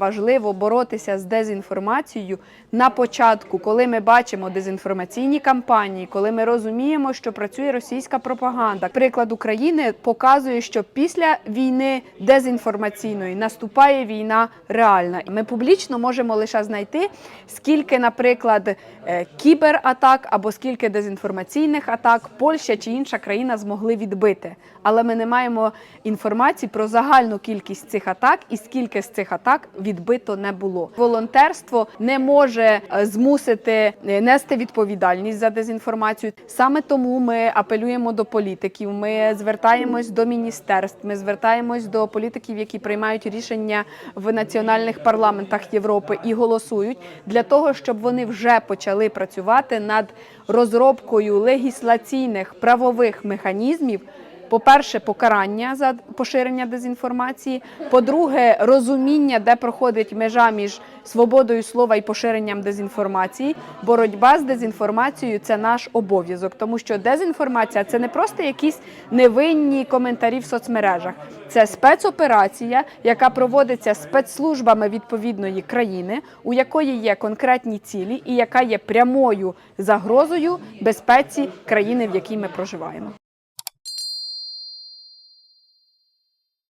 Важливо боротися з дезінформацією на початку, коли ми бачимо дезінформаційні кампанії, коли ми розуміємо, що працює російська пропаганда. Приклад України показує, що після війни дезінформаційної наступає війна реальна. Ми публічно можемо лише знайти, скільки, наприклад, е, кібератак або скільки дезінформаційних атак Польща чи інша країна змогли відбити. Але ми не маємо інформації про загальну кількість цих атак і скільки з цих атак відбито не було. Волонтерство не може е, змусити е, нести відповідальність за дезінформацію. Саме тому ми апелюємо до політиків. Ми звертаємось до міністерств. Ми звертаємось до політиків, які приймають рішення в національних парламентах Європи і голосують для того, щоб вони вже почали працювати над розробкою легіслаційних правових механізмів. По-перше, покарання за поширення дезінформації. По-друге, розуміння, де проходить межа між свободою слова і поширенням дезінформації. Боротьба з дезінформацією це наш обов'язок, тому що дезінформація це не просто якісь невинні коментарі в соцмережах. Це спецоперація, яка проводиться спецслужбами відповідної країни, у якої є конкретні цілі і яка є прямою загрозою безпеці країни, в якій ми проживаємо.